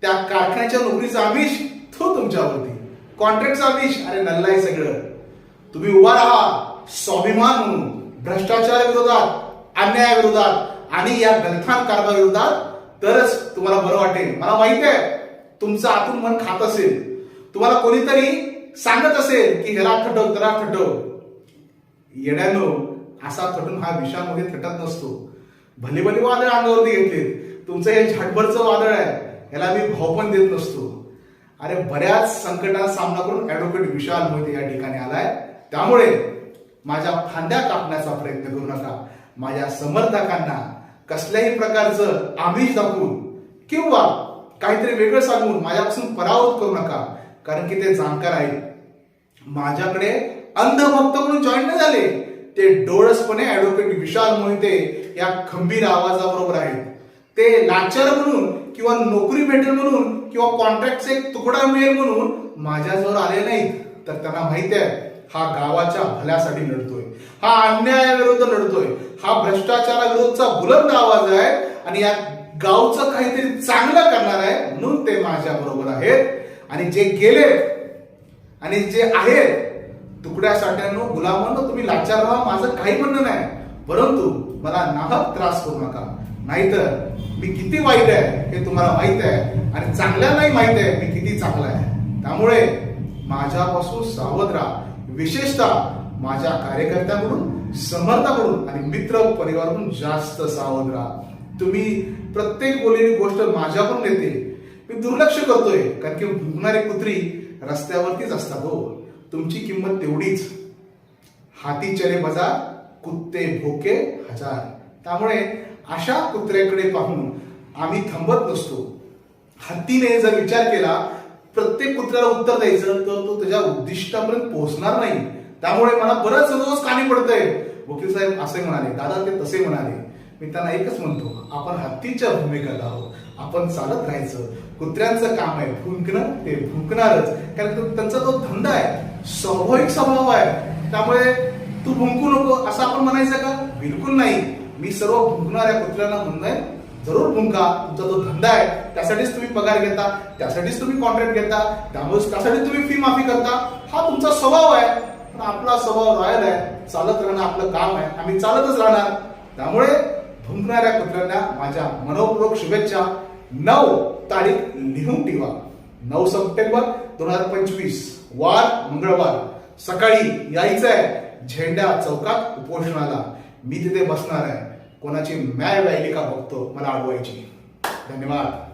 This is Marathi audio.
त्या कारखान्याच्या नोकरीचा आमिष तो तुमच्यावरती. कॉन्ट्रॅक्टचा आमिष. अरे नल्ला आहे सगळं. तुम्ही उभा राहा. स्वाभिमान म्हणून. भ्रष्टाचार विरोधात अन्याया विरोधात आणि या गलथान कारभार विरोधात तरच तुम्हाला बरं वाटेल. मला माहीत आहे तुमचं आतून मन खात असेल. तुम्हाला कोणीतरी सांगत असेल की ह्याला थटव त्याला थटव. येण्यानो असा थटून हा विषामध्ये थटत नसतो. भले भले वादळ अंगावरती घेतले तुमचं हे झटभरचं वादळ आहे. ह्याला मी भाव पण देत नसतो. अरे बऱ्याच संकटाचा सामना करून ऍडव्होकेट विशाल मोहिते या ठिकाणी आलाय. त्यामुळे माझ्या फांद्या कापण्याचा प्रयत्न करू नका. माझ्या समर्थकांना कसल्याही प्रकारचं आमिष दाखवून किंवा काहीतरी वेगळं सांगून माझ्यापासून पराभूत करू नका. कारण की ते जाणकार आहेत. माझ्याकडे अंधभक्त म्हणून जॉईन नाही झाले. ते डोळसपणे ऍडव्होकेट विशाल मोहिते या खंबीर आवाजाबरोबर आहेत. ते लाचार म्हणून किंवा नोकरी भेटेल म्हणून किंवा कॉन्ट्रॅक्टचा एक तुकडा मिळेल म्हणून माझ्याजवळ आले नाहीत तर त्यांना माहिती आहे हा गावाच्या भल्यासाठी लढतोय. हा अन्यायाविरुद्ध लढतोय. हा भ्रष्टाचाराविरोधचा बुलंद आवाज आहे आणि या गावचं काहीतरी चांगलं करणार आहे म्हणून ते माझ्या बरोबर आहेत. आणि जे गेलेत आणि जे आहेत तुकड्यासाठ्यांनो गुलामांनो तुम्ही लाचार व्हा माझं काही म्हणणं नाही. परंतु मला नाहक त्रास करू नका. नाहीतर मी किती वाईट आहे हे तुम्हाला माहीत आहे आणि चांगल्यालाही माहीत आहे मी किती चांगला आहे. त्यामुळे माझ्यापासून सावध राहा. विशेषतः माझ्या कार्यकर्त्यांकडून समर्थाकडून आणि मित्र परिवाराकडून जास्त सावध राहा. तुम्ही प्रत्येक बोललेली गोष्ट माझ्याकडून येते मी दुर्लक्ष करतोय कारण की भुंकणारी कुत्री रस्त्यावरतीच असतात हो. तुमची किंमत तेवढीच. हाती चले बजार कुत्ते भोके हजार. त्यामुळे अशा कुत्र्याकडे पाहून आम्ही थांबत नसतो. हत्तीने जर विचार केला प्रत्येक कुत्र्याला उत्तर द्यायचं तर तो त्याच्या उद्दिष्टापर्यंत पोहोचणार नाही. त्यामुळे मला बरंच रोज कानी पडतंय. वकील साहेब असे म्हणाले दादा ते तसे म्हणाले. मी त्यांना एकच म्हणतो आपण हत्तीच्या भूमिकेला आहोत. आपण चालत राहायचं. कुत्र्यांचं काम आहे भुंकणं ते भुंकणारच. कारण त्यांचा तो धंदा आहे. स्वाभाविक स्वभाव आहे. त्यामुळे तू भुंकू नको असं आपण म्हणायचं का? बिलकुल नाही. मी सर्व भुंकणाऱ्या कुत्र्यांना आहे जरूर भुंका तुमचा जो धंदा आहे त्यासाठीच तुम्ही पगार घेता त्यासाठीच तुम्ही कॉन्ट्रॅक्ट घेता त्यामुळे त्यासाठी तुम्ही फी माफी करता. हा तुमचा स्वभाव आहे पण आपला स्वभाव रॉयल आहे चालत राहणं आपलं काम आहे आम्ही चालतच राहणार. त्यामुळे भुंकणाऱ्या कुत्र्यांना माझ्या मनोपूर्वक शुभेच्छा. नऊ तारीख लिहून ठेवा. नऊ सप्टेंबर दोन हजार पंचवीस वार मंगळवार. सकाळी यायचं आहे झेंडा चौकात उपोषणाला. मी तिथे बसणार आहे. कोणाची मॅ व्हायली का बघतो मला अडवायची. धन्यवाद.